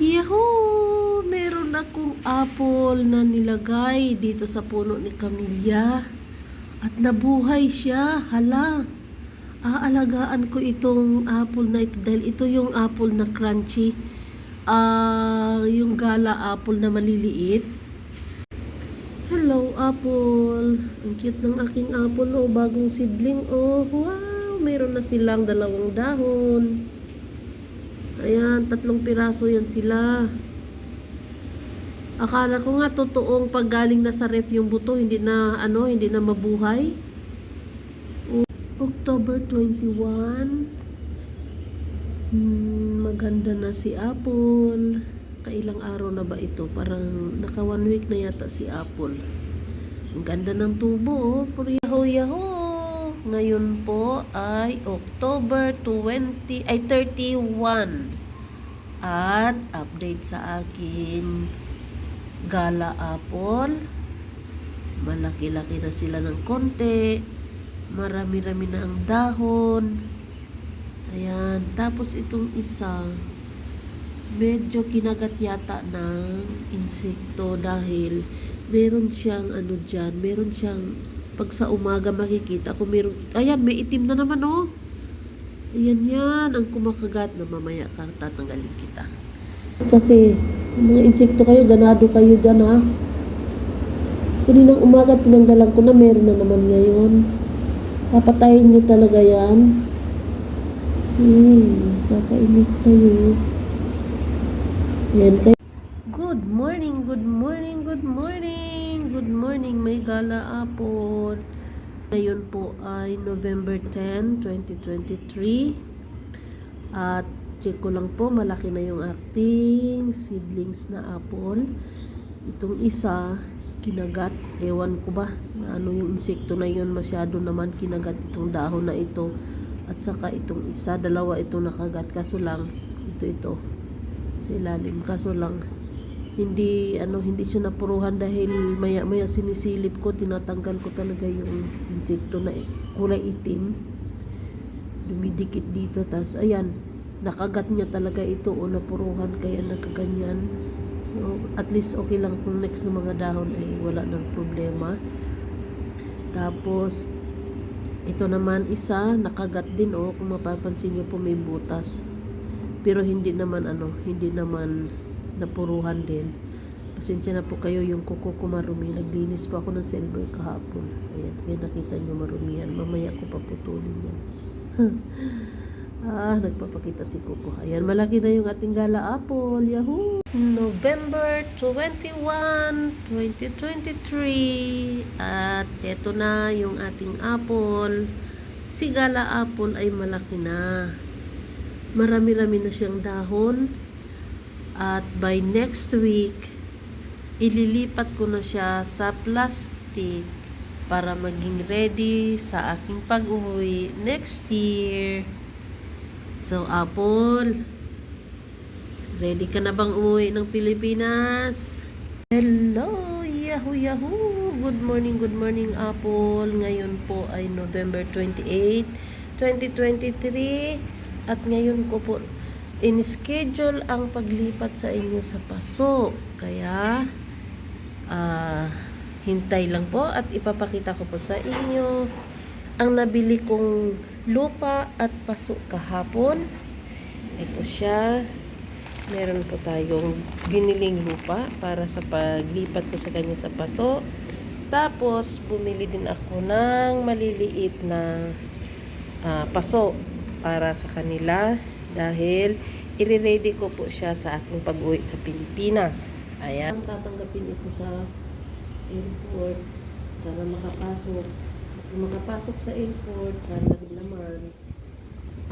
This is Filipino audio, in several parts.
Yahoo! Meron akong apple na nilagay dito sa puno ni Camilla. At nabuhay siya. Hala. Aalagaan ko itong apple na ito dahil ito yung apple na crunchy. Ah, yung gala apple na maliliit. Hello, apple. Ang cute ng aking apple, oh. Bagong seedling, oh. Wow! Meron na silang dalawang dahon. Ayan, tatlong piraso yan sila. Akala ko nga totoong pag galing na sa ref yung buto, hindi na, ano, hindi na mabuhay. October 21. Hmm, maganda na si Apple. Kailang araw na ba ito? Parang naka one week na yata si Apple. Ang ganda ng tubo, oh. Puro yaho yaho. Ngayon po ay October 20, ay 31. At update sa aking gala apple. Malaki-laki na sila ng konti. Marami-rami na ang dahon. Ayan. Tapos itong isa, medyo kinagat yata ng insekto dahil meron siyang ano dyan, meron siyang pag sa umaga makikita ko meron, ayan may itim na naman oh. Ayan yan, ang kumakagat na mamaya ka tatanggalin kita. Kasi, mga insekto kayo, ganado kayo dyan ha. Kaninang umaga, tinanggalan ko na, meron na naman ngayon. Papatayin nyo talaga yan. Hmm, kakainis kayo. Yan kayo. Good morning, good morning, good morning. Good morning, may gala apple. Ngayon po ay November 10, 2023. At check ko lang po, malaki na yung acting seedlings na apple. Itong isa, kinagat. Ewan ko ba, na ano yung insekto na yun, masyado naman kinagat itong dahon na ito. At saka itong isa, dalawa itong nakagat. Kaso lang, ito ito. Sa ilalim. Kaso lang, hindi ano hindi siya napuruhan dahil maya maya sinisilip ko tinatanggal ko talaga yung insekto na kulay itim. Dumidikit dito tas ayan nakagat niya talaga ito o napuruhan kaya nakaganyan. At least okay lang kung next na mga dahon ay wala ng problema. Tapos ito naman isa nakagat din o kung mapapansin niyo po may butas. Pero hindi naman ano hindi naman napuruhan din. Pasensya na po kayo yung kuko ko marumi. Naglinis po ako ng silver kahapon. Ayan, kaya nakita nyo marumihan. Mamaya ko paputulin yan. ah, nagpapakita si Kuko. Ayan, malaki na yung ating gala apple. Yahoo! November 21, 2023. At eto na yung ating apple. Si gala apple ay malaki na. Marami-rami na siyang dahon. At by next week, ililipat ko na siya sa plastic para maging ready sa aking pag-uwi next year. So, Apple, ready ka na bang umuwi ng Pilipinas? Hello, yahoo yahoo! Good morning, good morning, Apple. Ngayon po ay November 28, 2023. At ngayon ko po in-schedule ang paglipat sa inyo sa paso. Kaya, ah, hintay lang po at ipapakita ko po sa inyo ang nabili kong lupa at paso kahapon. Ito siya. Meron po tayong biniling lupa para sa paglipat ko sa kanya sa paso. Tapos, bumili din ako ng maliliit na ah, paso para sa kanila dahil i-ready ko po siya sa aking pag-uwi sa Pilipinas. Ayan. Tatanggapin ito sa airport. Sana makapasok. Kung makapasok sa airport, sana naman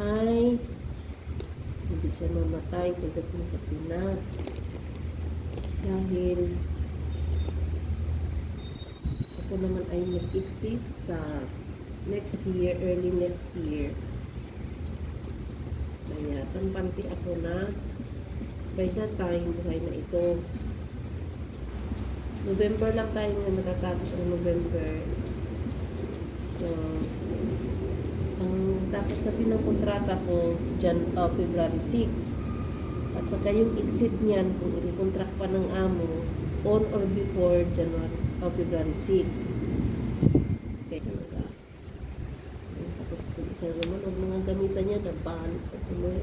ay hindi siya mamatay pagdating sa Pinas. Dahil ako naman ay mag-exit sa next year, early next year. Kaya, tampante ako na by that time, buhay na ito. November lang tayo na natatapos ang November. So, ang tapos kasi ng kontrata ko, Jan, uh, February 6. At saka yung exit niyan, kung i-contract pa ng amo, on or before January, o February 6. Okay, talaga. Tapos ito isa naman, gamitan niya, nabahan ito tuloy.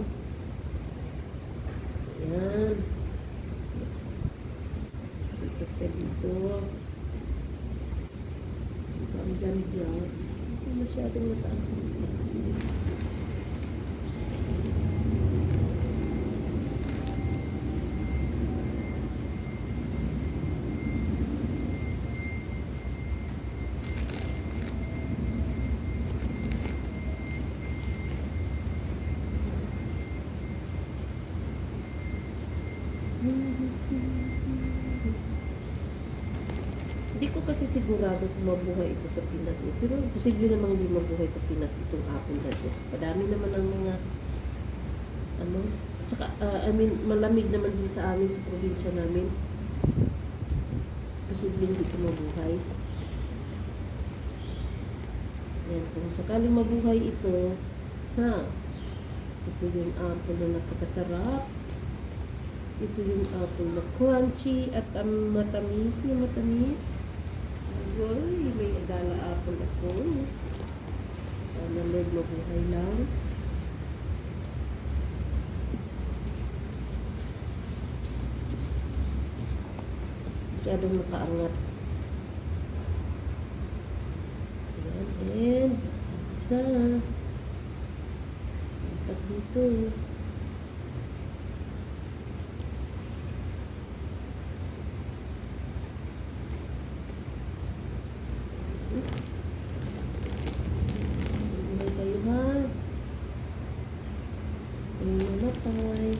Ayan. Oops. Dito ka dito. Ang ganda. Masyadong mataas ng isa. Hindi ko kasi sigurado kung mabuhay ito sa Pinas eh. Pero posible namang hindi mabuhay sa Pinas itong apple na ito. Padami naman ang mga ano, tsaka ah, I mean malamig naman din sa amin sa probinsya namin. Posible hindi ito mabuhay. Yan, kung sakaling mabuhay ito, ha, ito yung apple na napakasarap. Ito yung apple na crunchy at um, matamis na matamis. Uy, may agala apple ako. Sana Lord mabuhay lang. Masyadong nakaangat. Ayan, and isa. Dapat dito. Mabuhay kayo ha. Kayo mamatay.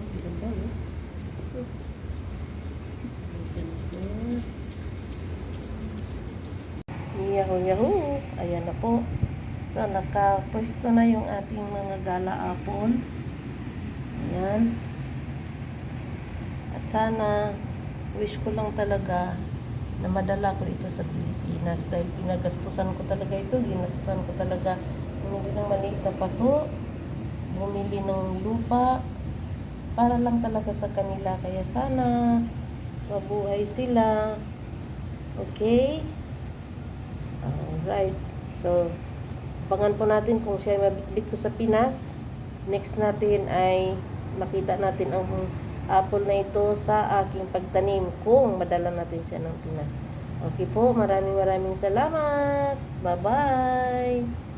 Ang ganda, no? Ang ganda. Yahoo, yahoo! Ayan na po. So, nakapwesto na yung ating mga gala apple. Ayan. At sana, wish ko lang talaga na madala ko ito sa Pilipinas dahil pinagastusan ko talaga ito. Ginastusan ko talaga bumili ng maliit na paso, bumili ng lupa, para lang talaga sa kanila. Kaya sana mabuhay sila. Okay? Alright. So, abangan po natin kung siya mabitbit ko sa Pinas. Next natin ay makita natin ang apple na ito sa aking pagtanim kung madala natin siya ng Pinas. Okay po, maraming maraming salamat. Bye-bye.